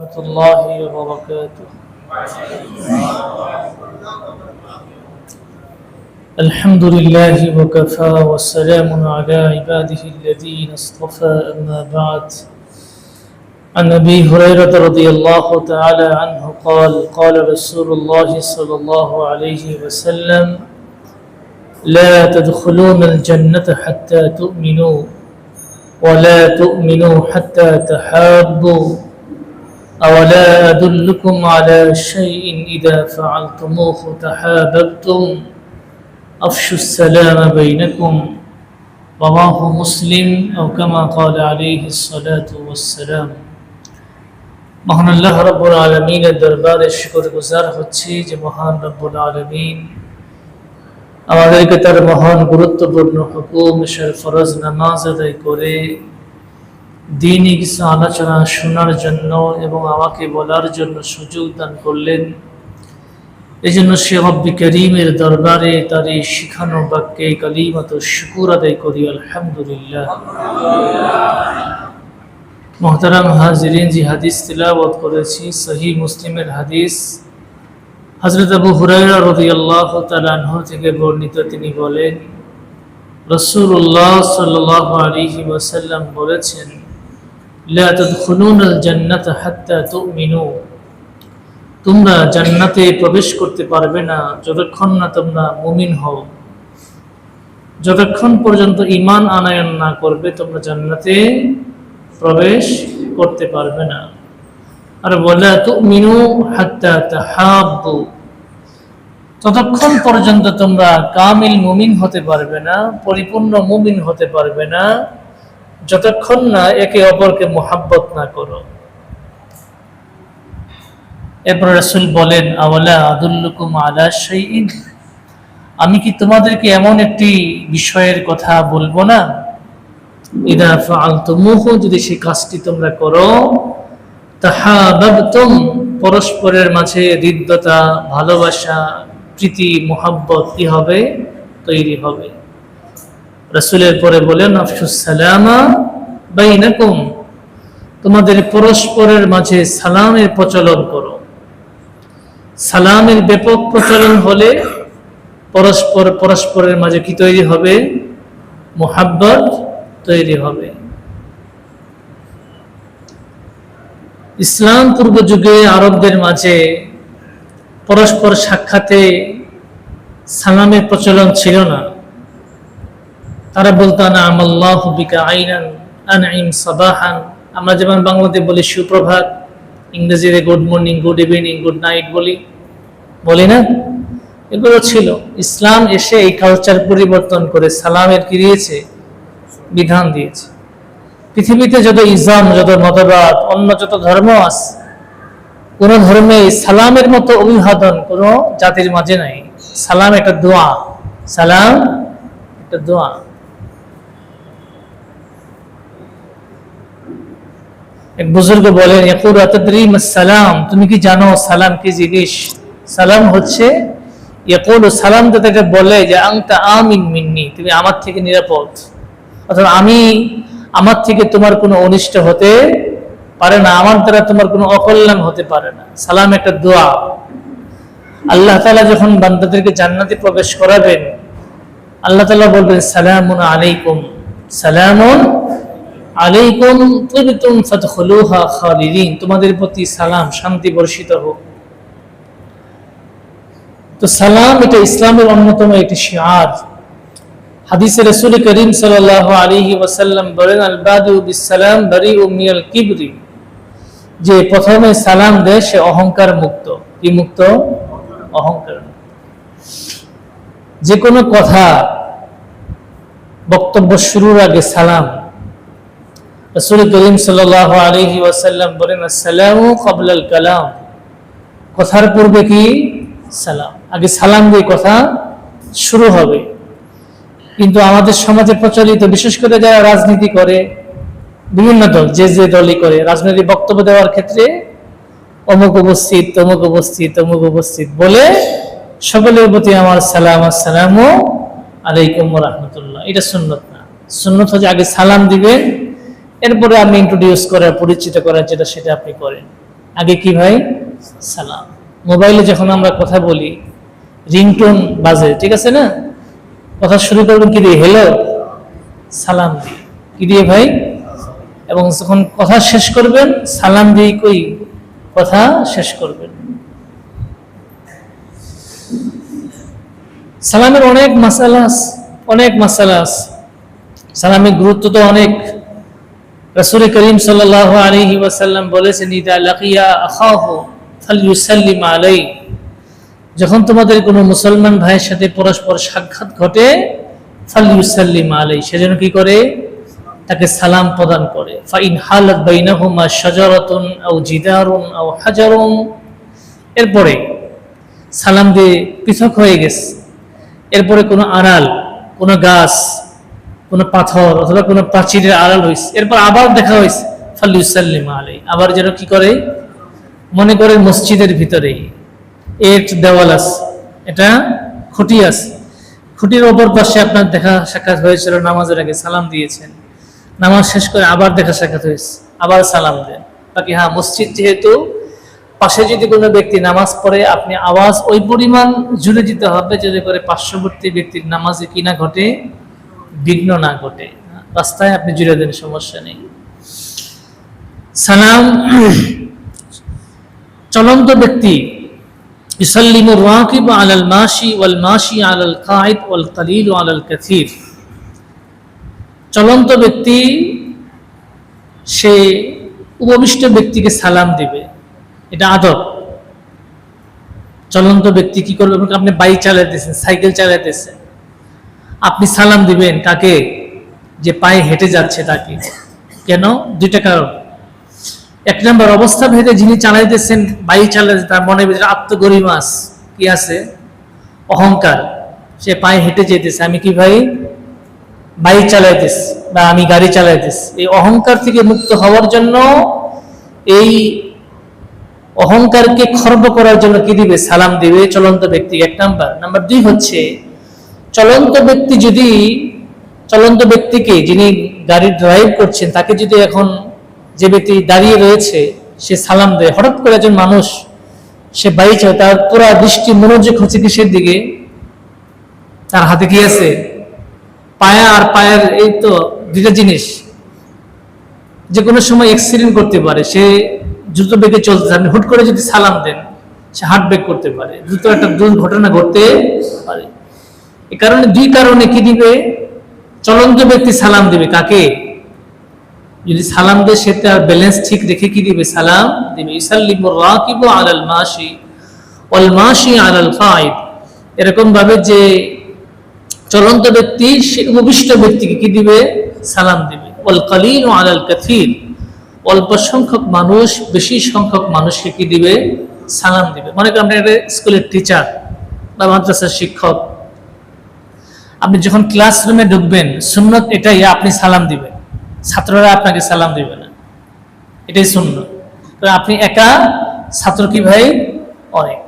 ورحمة الله وبركاته. الحمد لله وكفى والسلام على عباده الذين اصطفى أما بعد. عن أبي هريرة رضي الله تعالى عنه قال قال رسول الله صلى الله عليه وسلم لا تدخلون الجنة حتى تؤمنوا ولا تؤمنوا حتى تحابوا. أولا أدلكم على شيء إذا فعلتموه تحاببتم أفشوا السلام بينكم رواه مسلم أو كما قال عليه الصلاة والسلام মহান আল্লাহ রব্বুল আলমিনের দরবারে শুকর গুজার হচ্ছি যে মহান রব্বুল আলমিন আমাদেরকে তার মহান গুরুত্বপূর্ণ হুকুম সর ফরজ নামাজ আদায় করে দিনই কিছু আলোচনা শোনার জন্য এবং আমাকে বলার জন্য সুযোগ দান করলেন। এই জন্য সে করিমের দরবারে তার এই শিখানো বাক্যে কালিমাত শুকুর আদায় করি, আলহামদুলিল্লাহ। মোহতারাম হাজিরিন, জি হাদিস তিলাবত করেছি, সহি মুসলিমের হাদিস। হজরত আবু হুরাইরা রাদিয়াল্লাহু তাআলা আনহু থেকে বর্ণিত তিনি বলেন রসুল্লাহ সাল্লাল্লাহু আলাইহি ওয়াসাল্লাম বলেছেন লা তাদখুলুনাল জান্নাতা হাত্তা তুমিনু। তোমরা জান্নাতে প্রবেশ করতে পারবে না যতক্ষণ না তোমরা মুমিন হও। যতক্ষণ পর্যন্ত ঈমান আনায়ন না করবে, তোমরা জান্নাতে প্রবেশ করতে পারবে না। আর বলে তুমিনু হাত্তা তাহাব্বু। ততক্ষণ পর্যন্ত তোমরা কামিল মুমিন হতে পারবে না, পরিপূর্ণ মুমিন হতে পারবে না। যতক্ষণ না একে অপরকে মোহাব্বত না করো। এরপর রাসূল বলেন, আওয়ালা আদুল্লুকুম আলা শাইইন? আমি কি তোমাদেরকে এমন একটি বিষয়ের কথা বলব না? যদি সেই কাজটি তোমরা করো, তাহাবাবতুম, পরস্পরের মাঝে হৃদ্যতা, ভালোবাসা, প্রীতি, মোহাব্বত কি হবে? তৈরি হবে। রাসূলের পরে বলেন আফসুস বাইনাকুম। তোমাদের পরস্পরের মাঝে সালামের প্রচলন করো। সালামের ব্যাপক প্রচলন হলে পরস্পর, পরস্পরের মাঝে কি তৈরি হবে? মোহাব্বত তৈরি হবে। ইসলাম পূর্ব যুগে আরবদের মাঝে পরস্পর সাক্ষাতে সালামের প্রচলন ছিল না। তারা বলতো না আমাল্লাহ বিকা আমরা যেমন বাংলাতে বলি সুপ্রভাত, ইংরেজিতে good morning, good evening, good night বলি। বলি না? এগুলো ছিল। ইসলাম এসে এই কালচার পরিবর্তন করে সালামের কি দিয়েছে? বিধান দিয়েছে। পৃথিবীতে যত ইসলাম, যত মতবাদ, অন্য যত ধর্ম আছে, কোন ধর্মে সালামের মতো অভিবাদন কোন জাতির মাঝে নাই। সালাম একটা দোয়া। সালাম একটা দোয়া। এক বুজুর্গ বলেন সালাম তুমি কি জানো সালাম কি জিনিস? সালাম হচ্ছে সালাম তো তাকে বলে যে আংটা আমিন মিন্নি তুমি আমার থেকে নিরাপদ। অর্থাৎ আমি আমার থেকে তোমার কোনো অনিষ্ট হতে পারে না, আমার দ্বারা তোমার কোনো অকল্যাণ হতে পারে না। সালাম একটা দোয়া। আল্লাহ তালা যখন বান্দাদেরকে জান্নাতে প্রবেশ করাবেন, আল্লাহ তালা বলবেন, সালামুন আলাইকুম সালামুন আলাইকুম ফাদখুলুহা খালিদিন তোমাদের প্রতি সালাম, শান্তি বর্ষিত হোক। তো সালাম, এটা ইসলামের অন্যতম একটি শিয়ার। হাদিসে রসুল করিম সাল্লাহ আলিহি ওয়াসাল্লাম বলেন আল বাদু বিসালাম বারি মিয়াল কিবরি। যে প্রথমে সালাম দেয়, সে অহংকার মুক্ত। কি মুক্ত? অহংকার যে কোনো কথা বক্তব্য শুরুর আগে সালাম। রসুল করিম সাল্লাহ আলিহি ওয়াসাল্লাম বলেন, আসসালামু কবলাল কালাম। কথার পূর্বে কি? সালাম। আগে সালাম দিয়ে কথা শুরু হবে। কিন্তু আমাদের সমাজে প্রচলিত, বিশেষ করে যারা রাজনীতি করে, বিভিন্ন দল, যে যে দলই করে, রাজনৈতিক বক্তব্য দেওয়ার ক্ষেত্রে অমুক উপস্থিত, তমুক উপস্থিত তমুক উপস্থিত বলে সকলের প্রতি আমার সালাম, আসসালাম আলাইকুম রহমতুল্লাহ। এটা সুন্নত না। সুন্নত হচ্ছে আগে সালাম দিবেন এরপরে আমি ইন্ট্রোডিউস করার পরিচিত করার যেটা সেটা আপনি করেন। আগে কি ভাই সালাম। মোবাইলে যখন আমরা কথা বলি রিংটোন বাজে ঠিক আছে না? কথা শুরু করবেন কি দিয়ে? হ্যালো সালাম দিয়ে। কি দিয়ে ভাই? এবং যখন কথা শেষ করবেন সালাম দিয়ে কই কথা শেষ করবেন? সালামের অনেক মাসালা আছে, অনেক মাসালা আছে। সালামের গুরুত্ব তো অনেক। রসুল করিম ওয়াসাল্লাম বলেছেন আলাই যখন তোমাদের কোনো মুসলমান ভাইয়ের সাথে পরস্পর সাক্ষাৎ ঘটে, ফালইউসাল্লিম আলাই সেজন্য কি করে? তাকে সালাম প্রদান করে। এরপরে সালাম দিয়ে পৃথক হয়ে গেছে। এরপরে কোনো আড়াল, কোনো গাছ কোনো পাথর অথবা কোনো প্রাচীরের আড়াল হয়েছে এরপর আবার দেখা হয়েছে ফাল্লুসাল্লিম আলাই আবার যেন কি করে? মনে করে মসজিদের ভিতরে এট দেওয়াল আছে, এটা খুঁটি আছে। খুঁটির ওপর পাশে আপনার দেখা সাক্ষাৎ হয়েছিল, নামাজের আগে সালাম দিয়েছেন। নামাজ শেষ করে আবার দেখা সাক্ষাৎ হয়েছে, আবার সালাম দেন। বাকি হ্যাঁ মসজিদ যেহেতু, পাশে যদি কোনো ব্যক্তি নামাজ পড়ে, আপনি আওয়াজ ওই পরিমাণ জুড়ে দিতে হবে, যাতে করে পার্শ্ববর্তী ব্যক্তির নামাজে কিনা ঘটে বিঘ্ন না ঘটে। রাস্তায় আপনি জুড়ে দেন সমস্যা নেই। সালাম। চলন্ত ব্যক্তি। চলন্ত ব্যক্তি, সে উপবিষ্ট ব্যক্তিকে সালাম দিবে। এটা আদব। চলন্ত ব্যক্তি কি করবে? আপনি বাইক চালাইতেছেন, সাইকেল চালাইতেছেন। আপনি সালাম দিবেন কাকে যে পায়ে হেঁটে যাচ্ছে তাকে। কেন? দুইটা কারণ। এক নম্বর অবস্থা ভেদে যিনি চালাইতেছেন বাইক চালাইতে তার মনে ভিতরে আত্মগরিমাস কি আছে? অহংকার। সে পায়ে হেঁটে যেতেছে, আমি কি ভাই? বাইক চালাইতেছি বা আমি গাড়ি চালাইতেছি। এই অহংকার থেকে মুক্ত হওয়ার জন্য এই অহংকারকে খর্ব করার জন্য কি দিবে? সালাম দিবে চলন্ত ব্যক্তি। এক নাম্বার। নাম্বার দুই হচ্ছে চলন্ত ব্যক্তি যদি, চলন্ত ব্যক্তিকে যিনি গাড়ি ড্রাইভ করছেন, তাকে যদি এখন যে ব্যক্তি দাঁড়িয়ে রয়েছে, সে সালাম দেয়, হঠাৎ করে একজন মানুষ, সে বাইক তার পুরা দৃষ্টি, মনোযোগ হচ্ছে কিসের দিকে? তার হাতে কি আছে? পায়া আর পায়ের এই তো দুইটা জিনিস। যে কোনো সময় অ্যাক্সিডেন্ট করতে পারে, সে দ্রুত বেগে চলতে আপনি হুট করে যদি সালাম দেন, সে হার্ট ব্রেক করতে পারে। দ্রুত একটা দুর্ঘটনা ঘটতে পারে। কারণে দুই কারণে কি দিবে? চলন্ত ব্যক্তি সালাম দিবে। কাকে? যদি সালাম দেয়, সে তার ব্যালেন্স ঠিক রেখে কি দিবে? সালাম দিবে। আলাল কায়েদ এরকম ভাবে যে চলন্ত ব্যক্তি, সে উপবিষ্ট ব্যক্তিকে কি দিবে? সালাম দিবে। ওয়াল ও আলাল কাথির। অল্প সংখ্যক মানুষ, বেশি সংখ্যক মানুষকে কি দিবে? সালাম দিবে। মনে করেন আপনি একটা স্কুলের টিচার বা মাদ্রাসার শিক্ষক। আপনি যখন ক্লাসরুমে ঢুকবেন, সুন্নত এটাই, আপনি সালাম দিবেন। ছাত্ররা আপনাকে সালাম দিবে না। এটাই শূন্য আপনি একা, ছাত্র কি ভাই? অনেক।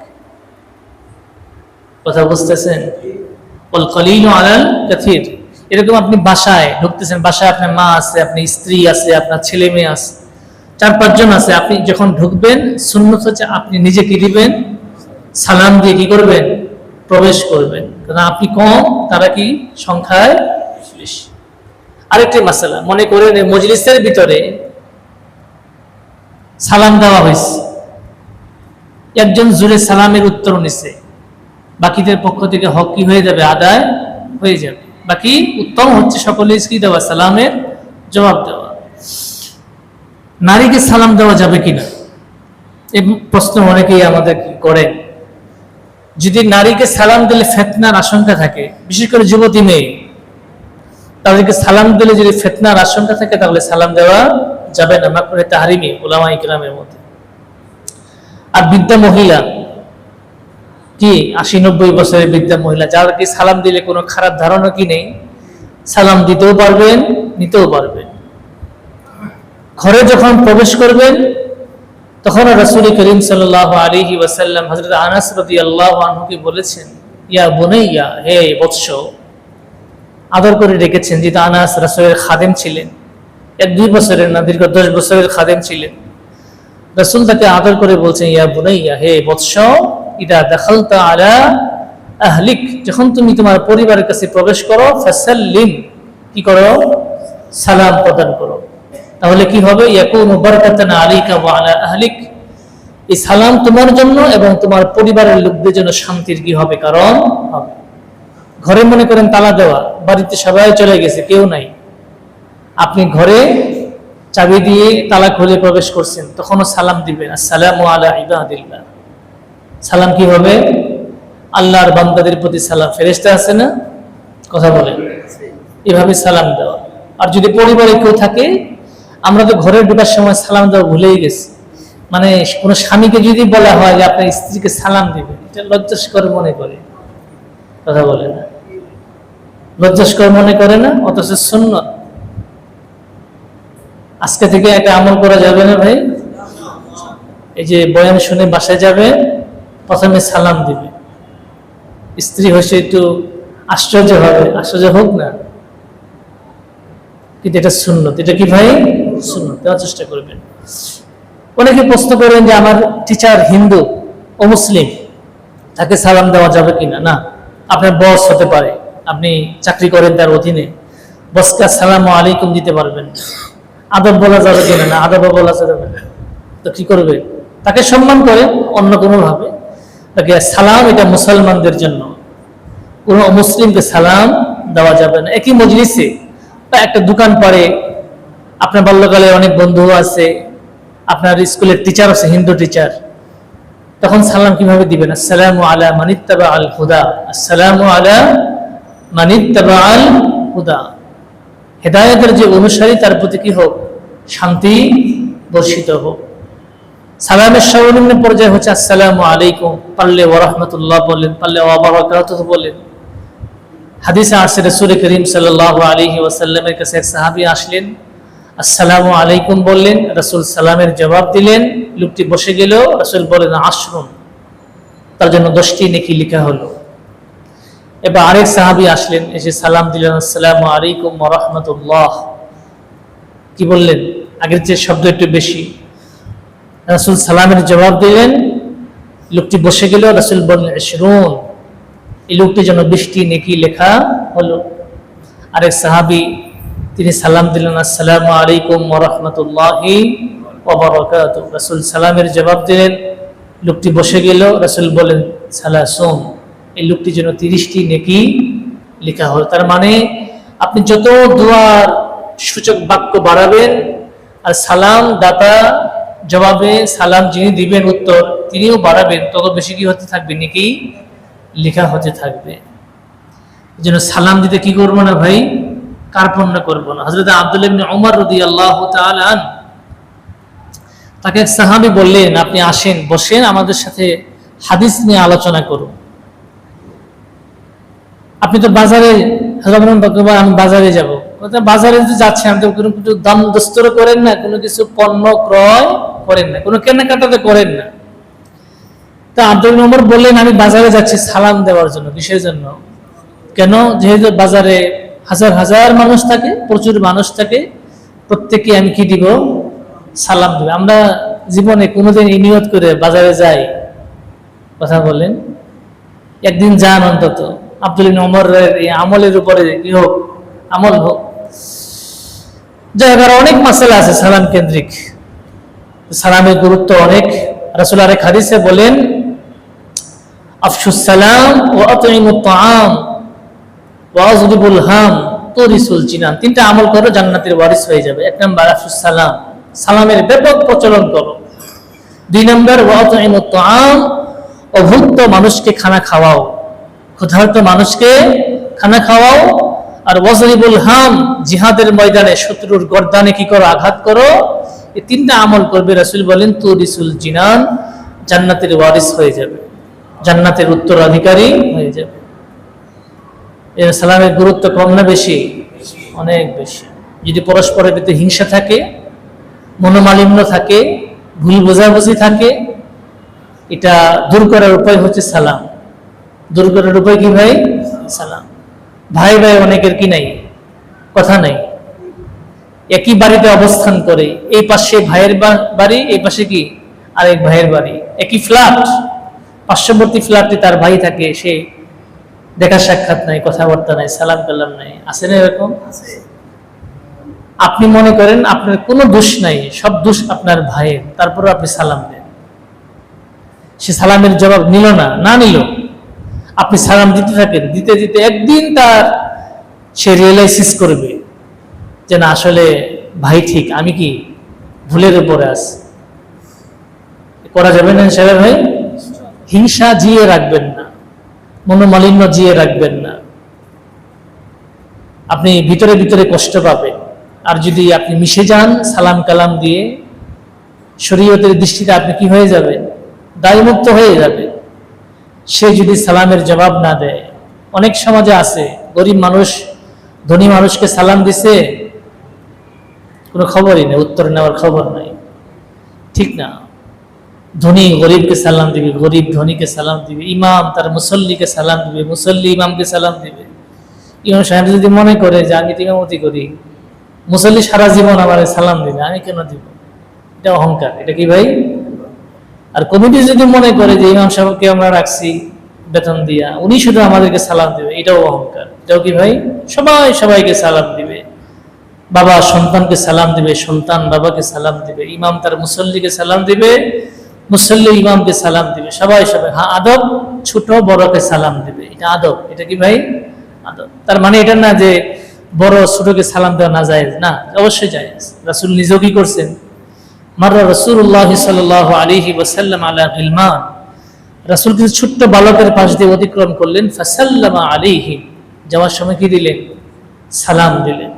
কথা বুঝতেছেন? এরকম আপনি বাসায় ঢুকতেছেন, বাসায় আপনার মা আছে আপনি স্ত্রী আছে, আপনার ছেলে মেয়ে আছে, চার পাঁচজন আছে। আপনি যখন ঢুকবেন, সুন্নত হচ্ছে আপনি নিজে কি দিবেন? সালাম দিয়ে কি করবেন? প্রবেশ করবেন। কারণ আপনি কম তারা কি সংখ্যায় বেশি? আরেকটি মাসালা, মনে করেন মজলিসের ভিতরে সালাম দেওয়া হয়েছে। একজন জুড়ে সালামের উত্তর নিছে, বাকিদের পক্ষ থেকে হক কি হয়ে যাবে? আদায় হয়ে যাবে। বাকি উত্তম হচ্ছে সকলে কি দেওয়া? সালামের জবাব দেওয়া। নারীকে সালাম দেওয়া যাবে কিনা? এই প্রশ্ন অনেকেই আমাদের করেন। যদি নারীকে সালাম দিলে ফেতনার আশঙ্কা থাকে, বিশেষ করে যুবতী মেয়ে, তাদেরকে সালাম দিলে যদি ফেতনার আশঙ্কা থাকে, তাহলে সালাম দেওয়া যাবে না। মাকড়ে তাহারিমি ওলামা ইকরামের মধ্যে। আর বৃদ্ধা মহিলা, কি? আশি নব্বই বছরের বৃদ্ধা মহিলা যার কি সালাম দিলে কোনো খারাপ ধারণা কি নেই? সালাম দিতেও পারবেন, নিতেও পারবেন। ঘরে যখন প্রবেশ করবেন তখন রসুল করিম সাল আলিহি ওয়াসাল্লাম হজরত আনাস রদি আল্লাহ আনহুকে বলেছেন, ইয়া বোনাইয়া, হে বৎস, আদর করে রেখেছেন যেহেতু আনাস রসুলের খাদেম ছিলেন, এক দুই বছরের না, দীর্ঘ দশ বছরের খাদেম ছিলেন। রাসূল তাকে আদর করে বলছেন, ইয়া বুনাইয়া, হে বৎস, ইদা দাখালতা আলা আহলিক, যখন তুমি তোমার পরিবারের কাছে প্রবেশ করো, ফাসাল্লিম, কি করো? সালাম প্রদান করো। তাহলে কি হবে? আলা এই সালাম তোমার জন্য এবং তোমার পরিবারের লোকদের জন্য শান্তির কি হবে? কারণ ঘরে মনে করেন তালা দেওয়া, বাড়িতে সবাই চলে গেছে, কেউ নাই। আপনি ঘরে চাবি দিয়ে তালা খুলে প্রবেশ করছেন, তখনও সালাম দিবেন। আসসালামু আলা সালাম কি হবে? আল্লাহর বান্দাদের প্রতি সালাম। ফেরেশতা আছে না? কথা বলেন এভাবে সালাম দেওয়া। আর যদি পরিবারে কেউ থাকে আমরা তো ঘরে ঢোকার সময় সালাম দেওয়া ভুলেই গেছি। মানে কোনো স্বামীকে যদি বলা হয় যে আপনার স্ত্রীকে সালাম দিবেন, এটা লজ্জাস্কর মনে করে। কথা বলে না। লজ্জাস্কর মনে করে না, অথচ শূন্য আজকে থেকে একটা আমল করা যাবে না ভাই? এই যে বয়ান শুনে বাসায় যাবে, প্রথমে সালাম দিবে। স্ত্রী হয়েছে একটু আশ্চর্য হবে। আশ্চর্য হোক না। কিন্তু এটা সুন্নত। এটা কি ভাই? সুন্নত। দেওয়ার চেষ্টা করবেন। অনেকে প্রশ্ন করেন যে আমার টিচার হিন্দু ও মুসলিম, তাকে সালাম দেওয়া যাবে কিনা? না, আপনার বস হতে পারে। আপনি চাকরি করেন তার অধীনে। বসকে সালাম আলাইকুম দিতে পারবেন। আদব বলা যাবে কিনা? না আদব বলা যাবে না। তো কি করবে? তাকে সম্মান করে অন্য কোনো ভাবে তাকে সালাম, এটা মুসলমানদের জন্য। কোনো মুসলিমকে সালাম দেওয়া যাবে না। একই মজলিসে বা একটা দোকান পারে আপনার বাল্যকালে অনেক বন্ধু আছে, আপনার স্কুলের টিচার আছে, হিন্দু টিচার তখন সালাম কীভাবে দিবেন? আসসালামু আলা মানিত্তাবা আল হুদা। আসসালামু আলা মানিত্তাবা আল হুদা। হেদায়তের যে অনুসারী, তার প্রতি কি হোক? শান্তি বর্ষিত হোক। সালামের সর্বনিম্ন পর্যায়ে হচ্ছে আসসালামু আলাইকুম। পারলে ওরহমতুল্লাহ বললেন পারলে ওয়াবারাকাত বললেন হাদিসে আসছে রসুল করিম সাল্লাহ আলহি ওয়াসাল্লামের কাছে এক সাহাবি আসলেন। আসসালামু আলাইকুম বললেন, রসুল সালামের জবাব দিলেন, লোকটি বসে গেল, রসুল বললেন, আশ্রম। তার জন্য দশটি নেকি লেখা হলো। এবার আরেক সাহাবি আসলেন, এসে সালাম দিলেন, আসসালামু আলাইকুম রহমতুল্লাহ। কি বললেন? আগের যে শব্দ একটু বেশি। রাসুল সালামের জবাব দিলেন, লোকটি বসে গেল, রাসুল বললেন শ্রুন এই লোকটি যেন বৃষ্টি নেকি লেখা হলো। আরেক সাহাবি, তিনি সালাম দিলেন, আসসালামু আলাইকুম রহমতুল্লাহি ওবরাকাত রাসুল সালামের জবাব দিলেন, লোকটি বসে গেল। রাসুল বলেন সালাসুম এই লোকটি যেন তিরিশটি নেকি লেখা হলো। তার মানে আপনি যত দোয়ার সূচক বাক্য বাড়াবেন আর সালাম দাতা জবাবে সালাম যিনি দিবেন উত্তর, তিনিও বাড়াবেন। তত বেশি কি হতে থাকবে? নাকি লেখা হতে থাকবে। এই জন্য সালাম দিতে কি করব না ভাই? কার্পণ্য করব না। হজরত আব্দুল ইবনে ওমর রদি আল্লাহ আন তাকে এক সাহাবি বললেন, আপনি আসেন, বসেন, আমাদের সাথে হাদিস নিয়ে আলোচনা করুন। আপনি তো বাজারে আমি বাজারে যাব। বাজারে যদি যাচ্ছেন, আপনি কোনো কিছু দাম দস্তর করেন না, কোনো কিছু পণ্য ক্রয় করেন না, কোনো কেনাকাটাতে করেন না। তা আব্দুল নম্বর বললেন, আমি বাজারে যাচ্ছি সালাম দেওয়ার জন্য। কিসের জন্য? কেন? যেহেতু বাজারে হাজার হাজার মানুষ থাকে, প্রচুর মানুষ থাকে প্রত্যেকে আমি কি দিব? সালাম দিব। আমরা জীবনে কোনোদিন নিয়ত করে বাজারে যাই, কথা বলেন। একদিন যান অন্তত। আব্দুল নম্বরের আমলের উপরে কি হোক, আমল হোক। জায়গার অনেক মাসালা আছে সালাম কেন্দ্রিক। সালামের গুরুত্ব অনেক। রাসুল আরেক হাদিসে বলেন আফসুস সালাম ও আতইমুত তাআম ওয়া হাম, তুরিসুল জিনান। তিনটা আমল করো, জান্নাতের ওয়ারিস হয়ে যাবে। এক নম্বর আফসুস সালাম। সালামের ব্যাপক প্রচলন করো। দুই নম্বর ওয়া আতইমুত তাআম, অভুক্ত মানুষকে খানা খাওয়াও। ক্ষুধার্ত মানুষকে খানা খাওয়াও। আর ওয়াজরিবুল হাম, জিহাদের ময়দানে শত্রুর গর্দানে কি করো, আঘাত করো। এই তিনটা আমল করবে রাসুল বলেন, তুরিসুল জিনান, জান্নাতের ওয়ারিস হয়ে যাবে। জান্নাতের উত্তরাধিকারী হয়ে যাবে। সালামের গুরুত্ব কম না বেশি? অনেক বেশি। যদি পরস্পরের ভিতরে হিংসা থাকে, মনোমালিন্য থাকে, ভুল বোঝাবুঝি থাকে, এটা দূর করার উপায় হচ্ছে সালাম। দূর করার উপায় কি ভাই? সালাম। ভাই ভাই, অনেকের কি নাই? কথা নাই। একই বাড়িতে অবস্থান করে, এই পাশে ভাইয়ের বাড়ি, এই পাশে কি? আরেক ভাইয়ের বাড়ি। একই ফ্ল্যাট পার্শ্ববর্তী ফ্ল্যাটে তার ভাই থাকে সে দেখা সাক্ষাৎ নাই কথাবার্তা নাই সালাম কালাম নাই। আছে না এরকম? আপনি মনে করেন আপনার কোনো দোষ নাই সব দোষ আপনার ভাইয়ের তারপরে আপনি সালাম দেন। সে সালামের জবাব নিল না না নিল। আপনি সালাম দিতে থাকেন দিতে দিতে একদিন তার সে রিয়েলাইসিস করবে যে না আসলে ভাই ঠিক আমি কি ভুলের উপরে আছি? করা যাবে না সাহেব ভাই? হিংসা জিয়ে রাখবেন না, মনোমালিন্য জিয়ে রাখবেন না। আপনি ভিতরে ভিতরে কষ্ট পাবেন। আর যদি আপনি মিশে যান সালাম কালাম দিয়ে, শরীয়তের দৃষ্টিতে আপনি কি হয়ে যাবেন? দায়মুক্ত হয়ে যাবে সে যদি সালামের জবাব না দেয়, অনেক সমাজে আছে, গরিব মানুষ, ধনী মানুষকে সালাম দিছে, কোনো খবরই নেই, উত্তর নেওয়ার খবর নাই। ঠিক না? ধনী গরিবকে সালাম দিবে, গরিব ধনীকে সালাম দিবে, ইমাম তার মুসল্লিকে সালাম দিবে, মুসল্লি ইমামকে সালাম দিবে। ইমাম সাহেব যদি মনে করে যে আমি ইমামতি করি, মুসল্লি সারা জীবন আমার সালাম দিবে, আমি কেন দিব? এটা অহংকার, এটা কি ভাই? আর কমিটি যদি মনে করে যে ইমাম সাহেবকে আমরা রাখছি, বেতন দিয়া, উনি শুধু আমাদেরকে সালাম দিবে, এটাও অহংকার। এটাও কি ভাই? সবাই সবাইকে সালাম দিবে। বাবা সন্তানকে সালাম দিবে, সন্তান বাবাকে সালাম দিবে, ইমাম তার মুসল্লিকে সালাম দিবে মুসল্লি ইমামকে সালাম দিবে, সবাই সবাই হ্যাঁ আদব ছোট বড়কে সালাম দিবে, এটা আদব, এটা কি ভাই? আদব। তার মানে এটা না যে বড় ছোটকে সালাম দেওয়া না যায় না, অবশ্যই যায় রাসুল নিজেও কি করছেন? মার রসুল্লাহ সাল আলিহি ওসাল্লাম আলা গিলমান রাসুল কিছু ছোট্ট বালকের পাশ দিয়ে অতিক্রম করলেন, ফাসাল্লামা আলিহি যাওয়ার সময় কি দিলেন? সালাম দিলেন।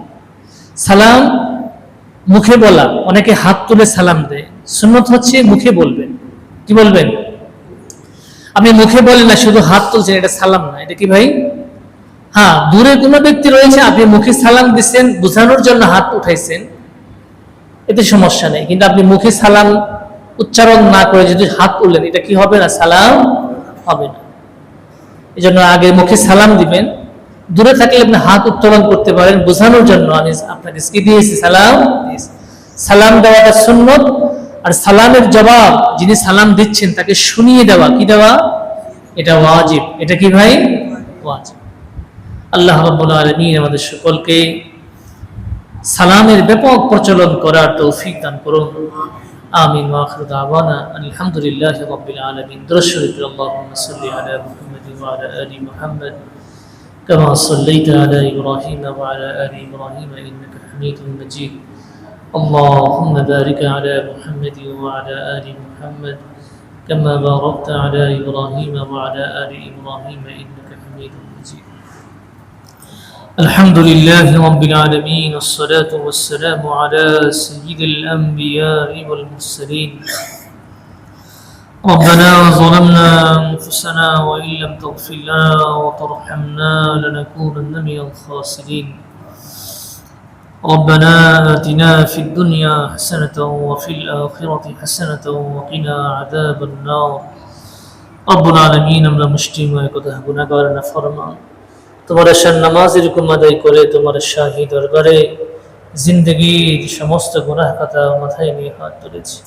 সালাম মুখে বলা, অনেকে হাত তুলে সালাম দেয়। সুন্নত হচ্ছে মুখে বলবেন কি বলবেন? আপনি মুখে বলেন না, শুধু হাত তুলছেন, এটা সালাম না। এটা কি ভাই? হ্যাঁ দূরে কোনো ব্যক্তি রয়েছে, আপনি মুখে সালাম দিচ্ছেন, বোঝানোর জন্য হাত উঠাইছেন, এতে সমস্যা নেই। কিন্তু আপনি মুখে সালাম উচ্চারণ না করে যদি হাত তুললেন এটা কি হবে না? সালাম হবে না। এই জন্য আগে মুখে সালাম দিবেন। দূরে থাকলে আপনি হাত উত্তোলন করতে পারেন, বোঝানোর জন্য আমি আপনাকে কি দিয়েছি, সালাম। সালাম দেওয়াটা সুন্নত আর সালামের জবাব যিনি সালাম দিচ্ছেন তাকে শুনিয়ে দেওয়া কি দেওয়া এটা ওয়াজিব এটা কি ভাই ওয়াজিব আল্লাহ রাব্বুল আলামিন আমাদের সকলকে সালামের ব্যাপক প্রচলন করার তৌফিক দান করুন আমিন ওয়া আখিরু দাওয়ানা আলহামদুলিল্লাহি রাব্বিল আলামিন দরুদ শরীফ আল্লাহুম্মা সাল্লি আলা মুহাম্মাদ ওয়া আলা আলি মুহাম্মাদ كما صليت على إبراهيم وعلى آل إبراهيم إنك حميد مجيد اللهم بارك على محمد وعلى آل محمد كما باركت على إبراهيم وعلى آل إبراهيم إنك حميد مجيد. الحمد لله رب العالمين والصلاة والسلام على سيد الأنبياء والمرسلين. ربنا ظلمنا أنفسنا وإن لم تغفر لنا وترحمنا لنكونن من الخاسرين. ربنا آتنا في الدنيا حسنة وفي الآخرة حسنة وقنا عذاب النار رب العالمين আমরা মুসলিম হয়ে কথা গুনাহগার না ফরমান তোমার এশার নামাজ এরকম আদায় করে তোমার শাহী দরবারে জিন্দগির সমস্ত গুনাহ কথা মাথায় নিয়ে হাত তুলেছি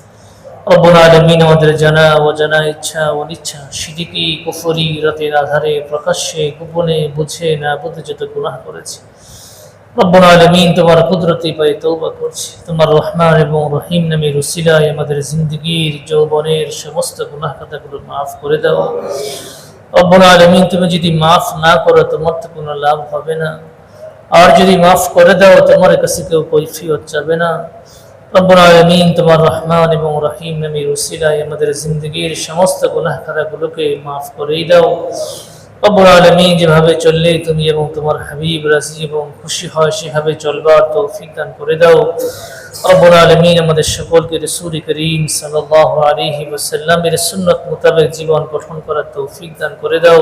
রব্বুল আলমিন আমাদের জানা অজানা ইচ্ছা অনিচ্ছা সিদিকি কুফরি রাতের আধারে প্রকাশ্যে গোপনে বুঝে না বুঝে যত গুনাহ করেছি রব্বুল আলমিন তোমার কুদরতি পায়ে তৌবা করছি। তোমার রহমান এবং রহিম নামের রসিলায় আমাদের জিন্দগির যৌবনের সমস্ত গুনাহ কথাগুলো মাফ করে দাও। রব্বুল আলমিন, তুমি যদি মাফ না করো, তোমার তো কোনো লাভ হবে না। আর যদি মাফ করে দাও, তোমার কাছে কেউ কৈফিয়ত যাবে না। রব্বুল আলমিন, তোমার রহমান এবং রহিম নামের উসিলায় আমাদের জিন্দগির সমস্ত গুনাহ খাতাগুলোকে মাফ করেই দাও। রব্বুল আলমিন যেভাবে চললে তুমি এবং তোমার হাবিব রাজি এবং খুশি হয়, সেভাবে চলবার তৌফিক দান করে দাও। রব্বুল আলমিন আমাদের সকলকে রসুল করিম সাল্লাহ আলহি ওসাল্লামের সুন্নত মোতাবেক জীবন গঠন করার তৌফিক দান করে দাও।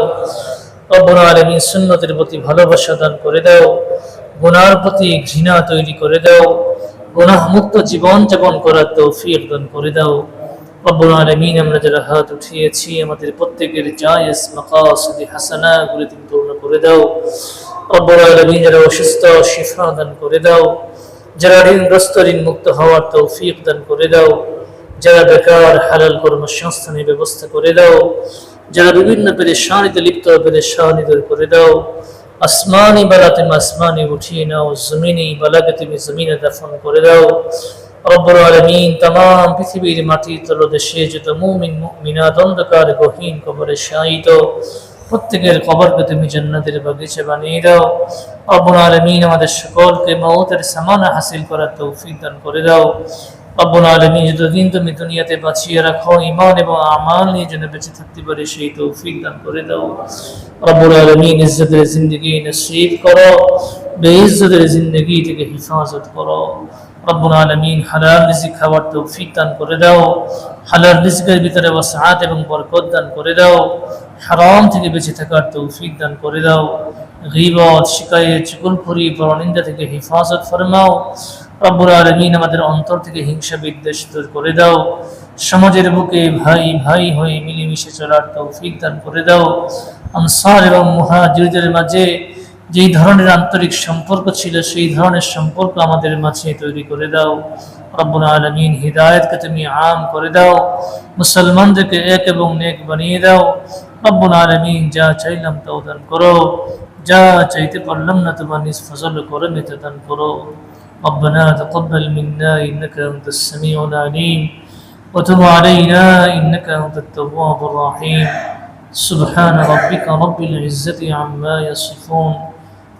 রব্বুল আলমিন সুন্নতের প্রতি ভালোবাসা দান করে দাও। গুনার প্রতি ঘৃণা তৈরি করে দাও। গুনাহ মুক্ত জীবন যাপন করার তৌফিক দান করে দাও। রব্বুল আলামিন, আমরা যারা হাত উঠিয়েছি, আমাদের প্রত্যেকের জায়েজ মাকাসিদ হাসানা গুলি তুমি পূর্ণ করে দাও। রব্বুল আলামিন, যারা অসুস্থ, শিফা দান করে দাও। যারা ঋণগ্রস্ত ঋণ মুক্ত হওয়ার তৌফিক দান করে দাও। যারা বেকার, হালাল কর্মসংস্থানের ব্যবস্থা করে দাও। যারা বিভিন্ন পেরেশানিতে লিপ্ত, পেরেশানি দূর করে দাও। আসমানি বালা তুমি আসমানি উঠিয়ে নাও, জমিনি বালাকে তুমি জমিনে দাফন করে দাও। রব্বুল আলমিন তাম পৃথিবীর মাটি, তলদেশে যত মুমিন মুমিনা দ্বন্দ্বকার গহীন কবরে শায়িত। প্রত্যেকের কবরকে তুমি জান্নাতের বাগিচা বানিয়ে দাও। রব্বুল আলমিন আমাদের সকলকে মৌতের সামানা হাসিল করার তৌফিক দান করে দাও। রব্বুল আলমিন যতদিন তুমি দুনিয়াতে বাঁচিয়ে রাখো ইমান এবং আমাল নিয়ে যেন বেঁচে থাকতে পারে, সেই তৌফিক দান করে দাও। রব্বুল আলমিন ইজ্জতের জিন্দগি নসিব করো, বেইজ্জতের জিন্দগি থেকে হিফাজত করো। রব্বুল আলমিন হালাল রিজিক খাবার তৌফিক দান করে দাও। হালাল রিজিকের ভিতরে ওয়াসাআত এবং বরকত দান করে দাও। হারাম থেকে বেঁচে থাকার তৌফিক দান করে দাও। গীবত, শিকায়ত চুগলখুরি পরনিন্দা থেকে হিফাজত ফরমাও। রব্বুল আলমিন আমাদের অন্তর থেকে হিংসা বিদ্বেষ দূর করে দাও। সমাজের বুকে ভাই ভাই হয়ে মিলেমিশে চলার তৌফিক দান করে দাও। আনসার এবং মুহাজিরদের মাঝে যেই ধরনের আন্তরিক সম্পর্ক ছিল সেই ধরনের সম্পর্ক আমাদের মাঝে তৈরি করে দাও রব্বুল আলমিন হৃদায়তকে তুমি আম করে দাও মুসলমানদেরকে এক এবং নেক বানিয়ে দাও রব্বুল আলমিন যা চাইলাম তাও দান করো যা চাইতে পারলাম না তোমার নিজ ফজল করে নিতে দান করো ربنا تقبل منا إنك أنت السميع العليم وتب علينا إنك أنت التواب الرحيم سبحان ربك رب العزة عما يصفون